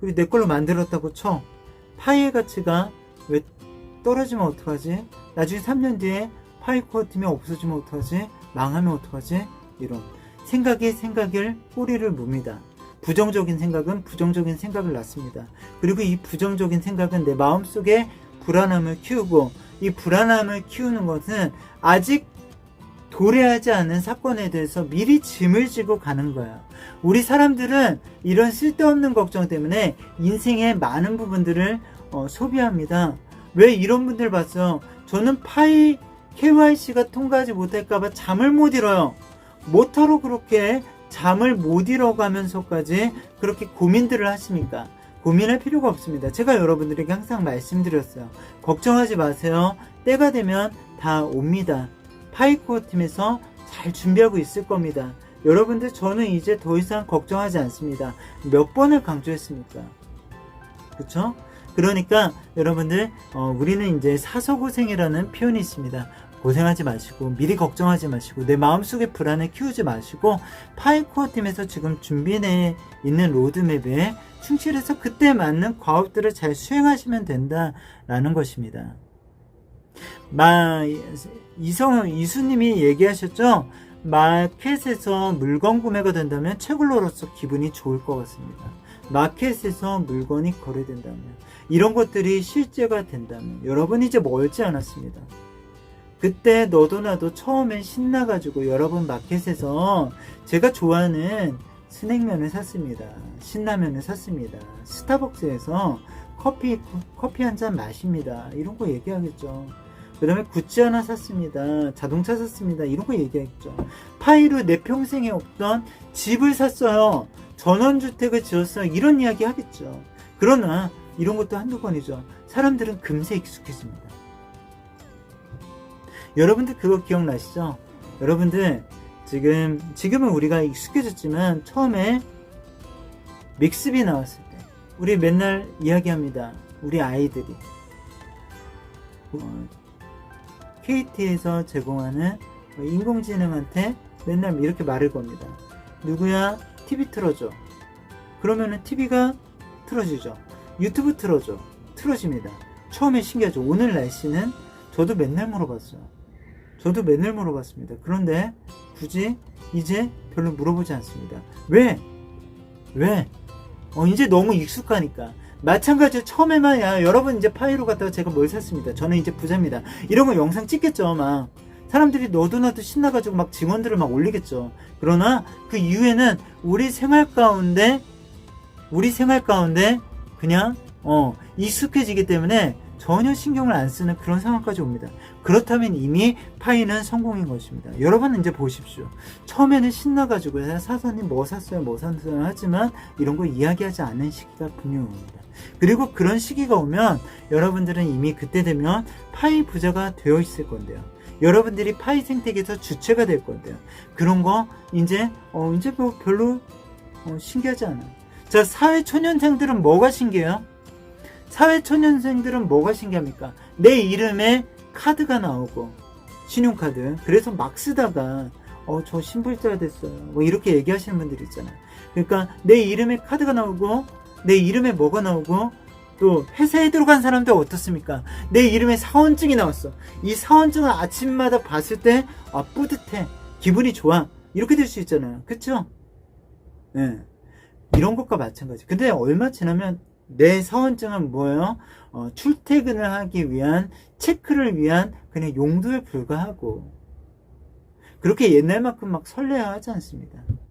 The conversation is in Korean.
그리고 내 걸로 만들었다고 쳐. 파이의 가치가 왜 떨어지면 어떡하지? 나중에 3년 뒤에 파이 코어 팀이 없어지면 어떡하지? 망하면 어떡하지? 이런 생각이 생각을 꼬리를 뭅니다. 부정적인 생각은 부정적인 생각을 낳습니다. 그리고 이 부정적인 생각은 내 마음속에 불안함을 키우고 이 불안함을 키우는 것은 아직 도래하지 않은 사건에 대해서 미리 짐을 지고 가는 거야. 우리 사람들은 이런 쓸데없는 걱정 때문에 인생의 많은 부분들을 어, 소비합니다. 왜 이런 분들 봤어? 저는 파이 KYC가 통과하지 못할까봐 잠을 못 잃어요. 뭐하러 그렇게 잠을 못 잃어가면서까지 그렇게 고민들을 하십니까? 고민할 필요가 없습니다. 제가 여러분들에게 항상 말씀드렸어요. 걱정하지 마세요. 때가 되면 다 옵니다. 파이코어 팀에서 잘 준비하고 있을 겁니다. 여러분들 저는 이제 더 이상 걱정하지 않습니다. 몇 번을 강조했습니까? 그쵸? 그러니까 여러분들 어, 우리는 이제 사서고생이라는 표현이 있습니다. 고생하지 마시고 미리 걱정하지 마시고 내 마음속에 불안을 키우지 마시고 파이코어 팀에서 지금 준비해 있는 로드맵에 충실해서 그때 맞는 과업들을 잘 수행하시면 된다라는 것입니다. 마 이성 이수님이 얘기하셨죠. 마켓에서 물건 구매가 된다면 채굴러로서 기분이 좋을 것 같습니다. 마켓에서 물건이 거래된다면 이런 것들이 실제가 된다면 여러분 이제 멀지 않았습니다. 그때 너도 나도 처음엔 신나가지고 여러분 마켓에서 제가 좋아하는 스낵면을 샀습니다. 신라면을 샀습니다. 스타벅스에서 커피 커피 한 잔 마십니다. 이런 거 얘기하겠죠. 그 다음에 굿즈 하나 샀습니다. 자동차 샀습니다. 이런 거 얘기하겠죠. 파이로 내 평생에 없던 집을 샀어요. 전원주택을 지었어요. 이런 이야기 하겠죠. 그러나 이런 것도 한두 번이죠. 사람들은 금세 익숙해집니다. 여러분들 그거 기억나시죠? 여러분들 지금 지금은 우리가 익숙해졌지만 처음에 믹스비 나왔을 때 우리 맨날 이야기합니다. 우리 아이들이 어, KT에서 제공하는 인공지능한테 맨날 이렇게 말을 겁니다. 누구야? TV 틀어줘. 그러면은 TV가 틀어지죠. 유튜브 틀어줘. 틀어집니다. 처음에 신기하죠. 오늘 날씨는 저도 맨날 물어봤어요. 저도 맨날 물어봤습니다. 그런데 굳이 이제 별로 물어보지 않습니다. 왜? 왜? 어, 이제 너무 익숙하니까. 마찬가지로 처음에만 야 여러분 이제 파이로 갔다가 제가 뭘 샀습니다. 저는 이제 부자입니다. 이런 거 영상 찍겠죠 막 사람들이 너도 나도 신나가지고 막 증언들을 막 올리겠죠. 그러나 그 이후에는 우리 생활 가운데 우리 생활 가운데 그냥 어 익숙해지기 때문에 전혀 신경을 안 쓰는 그런 상황까지 옵니다. 그렇다면 이미 파이는 성공인 것입니다. 여러분 이제 보십시오. 처음에는 신나가지고 사사님 뭐 샀어요, 뭐 샀어요 하지만 이런 거 이야기하지 않는 시기가 분명히 옵니다. 그리고 그런 시기가 오면 여러분들은 이미 그때 되면 파이 부자가 되어 있을 건데요. 여러분들이 파이 생태계에서 주체가 될 건데요. 그런 거 이제 어 이제 뭐 별로 어, 신기하지 않아요. 자 사회 초년생들은 뭐가 신기해요? 사회 초년생들은 뭐가 신기합니까? 내 이름에 카드가 나오고 신용카드 그래서 막 쓰다가 어 저 신불자가 됐어요 뭐 이렇게 얘기하시는 분들 있잖아요 그러니까 내 이름에 카드가 나오고 내 이름에 뭐가 나오고 또 회사에 들어간 사람들 어떻습니까? 내 이름에 사원증이 나왔어. 이 사원증을 아침마다 봤을 때 아, 뿌듯해. 기분이 좋아. 이렇게 될 수 있잖아요. 그쵸? 예. 네. 이런 것과 마찬가지. 근데 얼마 지나면 내 사원증은 뭐예요? 어, 출퇴근을 하기 위한 체크를 위한 그냥 용도에 불과하고 그렇게 옛날만큼 막 설레야 하지 않습니다.